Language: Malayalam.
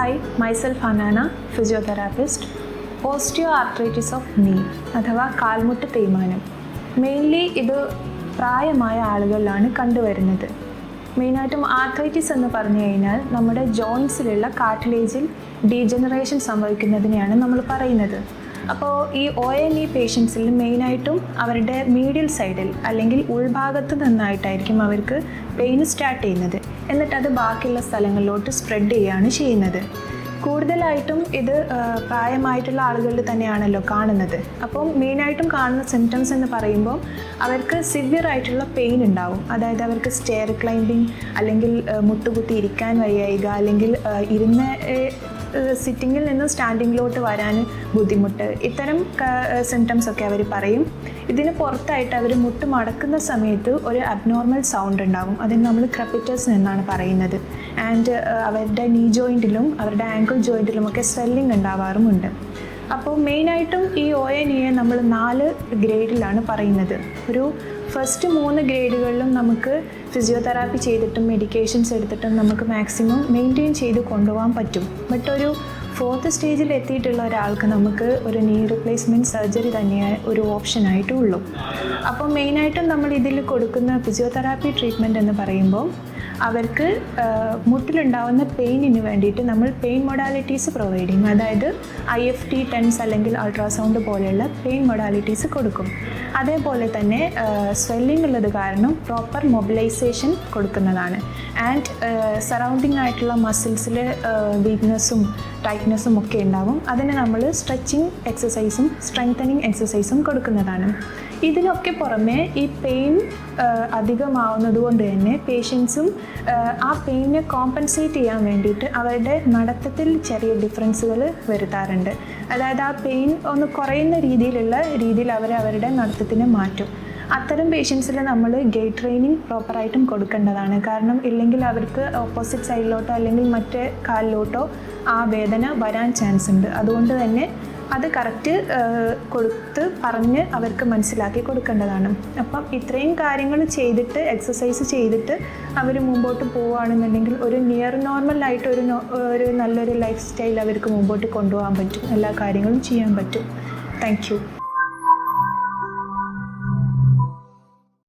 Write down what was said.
Hi myself Hanana physiotherapist osteoarthritis of knee അഥവാ കാൽമുട്ട് തേയ്മാനം. മെയിൻലി ഇത് പ്രായമായ ആളുകളിലാണ് കണ്ടുവരുന്നത്. മെയിനായിട്ടും ആർത്രൈറ്റിസ് എന്ന് പറഞ്ഞു കഴിഞ്ഞാൽ നമ്മുടെ ജോയിൻസിലുള്ള കാർട്ടിലേജിൽ ഡീജനറേഷൻ സംഭവിക്കുന്നതിനെയാണ് നമ്മൾ പറയുന്നത്. അപ്പോൾ ഈ ഒ എൻ ഇ പേഷ്യൻസിൽ മെയിനായിട്ടും അവരുടെ മീഡിയൽ സൈഡിൽ അല്ലെങ്കിൽ ഉൾഭാഗത്ത് നിന്നായിട്ടായിരിക്കും അവർക്ക് പെയിൻ സ്റ്റാർട്ട് ചെയ്യുന്നത്. എന്നിട്ട് അത് ബാക്കിയുള്ള സ്ഥലങ്ങളിലോട്ട് സ്പ്രെഡ് ചെയ്യുകയാണ് ചെയ്യുന്നത്. കൂടുതലായിട്ടും ഇത് പ്രായമായിട്ടുള്ള ആളുകളിൽ തന്നെയാണല്ലോ കാണുന്നത്. അപ്പം മെയിനായിട്ടും കാണുന്ന സിംറ്റംസ് എന്ന് പറയുമ്പോൾ അവർക്ക് സിവിയർ ആയിട്ടുള്ള പെയിൻ ഉണ്ടാവും. അതായത് അവർക്ക് സ്റ്റെയർ ക്ലൈംബിങ് അല്ലെങ്കിൽ മുട്ടുകുത്തി ഇരിക്കാൻ വയ്യായിക അല്ലെങ്കിൽ ഇരുന്ന സിറ്റിങ്ങിൽ നിന്ന് സ്റ്റാൻഡിങ്ങിലോട്ട് വരാൻ ബുദ്ധിമുട്ട്. ഇത്തരം സിംറ്റംസ് ഒക്കെ അവർ പറയും. ഇതിന് പുറത്തായിട്ട് അവർ മുട്ട് മടക്കുന്ന സമയത്ത് ഒരു അബ്നോർമൽ സൗണ്ട് ഉണ്ടാകും. അതിന് നമ്മൾ ക്രപ്പിറ്റേഴ്സ് എന്നാണ് പറയുന്നത്. ആൻഡ് അവരുടെ നീ ജോയിന്റിലും അവരുടെ ആങ്കിൾ ജോയിന്റിലും ഒക്കെ സ്വെല്ലിംഗ് ഉണ്ടാവാറുമുണ്ട്. അപ്പോൾ മെയിനായിട്ടും ഈ ഒ എൻ ഇയെ നമ്മൾ നാല് ഗ്രേഡിലാണ് പറയുന്നത്. ഒരു ഫസ്റ്റ് മൂന്ന് ഗ്രേഡുകളിലും നമുക്ക് ഫിസിയോതെറാപ്പി ചെയ്തിട്ടും മെഡിക്കേഷൻസ് എടുത്തിട്ടും നമുക്ക് മാക്സിമം മെയിന്റെയിൻ ചെയ്ത് കൊണ്ടുപോകാൻ പറ്റും. ബട്ട് ഒരു ഫോർത്ത് സ്റ്റേജിൽ എത്തിയിട്ടുള്ള ഒരാൾക്ക് നമുക്ക് ഒരു നീ റിപ്ലേസ്മെന്റ് സർജറി തന്നെയാണ് ഒരു ഓപ്ഷനായിട്ടും ഉള്ളൂ. അപ്പോൾ മെയിനായിട്ടും നമ്മൾ ഇതിൽ കൊടുക്കുന്ന ഫിസിയോതെറാപ്പി ട്രീറ്റ്മെന്റ് എന്ന് പറയുമ്പോൾ അവർക്ക് മുട്ടിലുണ്ടാവുന്ന പെയിനിന് വേണ്ടിയിട്ട് നമ്മൾ പെയിൻ മൊഡാലിറ്റീസ് പ്രൊവൈഡ് ചെയ്യും. അതായത് ഐ എഫ് ടി ടെൻസ് അല്ലെങ്കിൽ അൾട്രാസൗണ്ട് പോലെയുള്ള പെയിൻ മൊഡാലിറ്റീസ് കൊടുക്കും. അതേപോലെ തന്നെ സ്വെല്ലിംഗ് ഉള്ളത് കാരണം പ്രോപ്പർ മൊബിലൈസേഷൻ കൊടുക്കുന്നതാണ്. ആൻഡ് സറൗണ്ടിങ് ആയിട്ടുള്ള മസിൽസിലെ വീക്ക്നെസ്സും ടൈറ്റ്നെസ്സും ഒക്കെ ഉണ്ടാവും. അതിന് നമ്മൾ സ്ട്രെച്ചിങ് എക്സസൈസും സ്ട്രെങ്തനിങ് എക്സസൈസും കൊടുക്കുന്നതാണ്. ഇതിനൊക്കെ പുറമെ ഈ പെയിൻ അധികമാവുന്നത് കൊണ്ട് തന്നെ പേഷ്യൻസും ആ പെയിനെ കോമ്പൻസേറ്റ് ചെയ്യാൻ വേണ്ടിയിട്ട് അവരുടെ നടത്തത്തിൽ ചെറിയ ഡിഫറൻസുകൾ വരുത്താറുണ്ട്. അതായത് ആ പെയിൻ ഒന്ന് കുറയുന്ന രീതിയിലുള്ള രീതിയിൽ അവർ അവരുടെ നടത്തത്തിനെ മാറ്റും. അത്തരം പേഷ്യൻസിൽ നമ്മൾ ഗെയ്റ്റ് ട്രെയിനിങ് പ്രോപ്പറായിട്ടും കൊടുക്കേണ്ടതാണ്. കാരണം ഇല്ലെങ്കിൽ അവർക്ക് ഓപ്പോസിറ്റ് സൈഡിലോട്ടോ അല്ലെങ്കിൽ മറ്റേ കാലിലോട്ടോ ആ വേദന വരാൻ ചാൻസ് ഉണ്ട്. അതുകൊണ്ട് തന്നെ അത് കറക്റ്റ് കൊടുത്ത് പറഞ്ഞ് അവർക്ക് മനസ്സിലാക്കി കൊടുക്കേണ്ടതാണ്. അപ്പം ഇത്രയും കാര്യങ്ങൾ ചെയ്തിട്ട് എക്സസൈസ് ചെയ്തിട്ട് അവർ മുമ്പോട്ട് പോവുകയാണെന്നുണ്ടെങ്കിൽ ഒരു നിയർ നോർമൽ ആയിട്ട് ഒരു ഒരു നല്ലൊരു ലൈഫ് സ്റ്റൈൽ അവർക്ക് മുമ്പോട്ട് കൊണ്ടുപോകാൻ പറ്റും. എല്ലാ കാര്യങ്ങളും ചെയ്യാൻ പറ്റും. താങ്ക്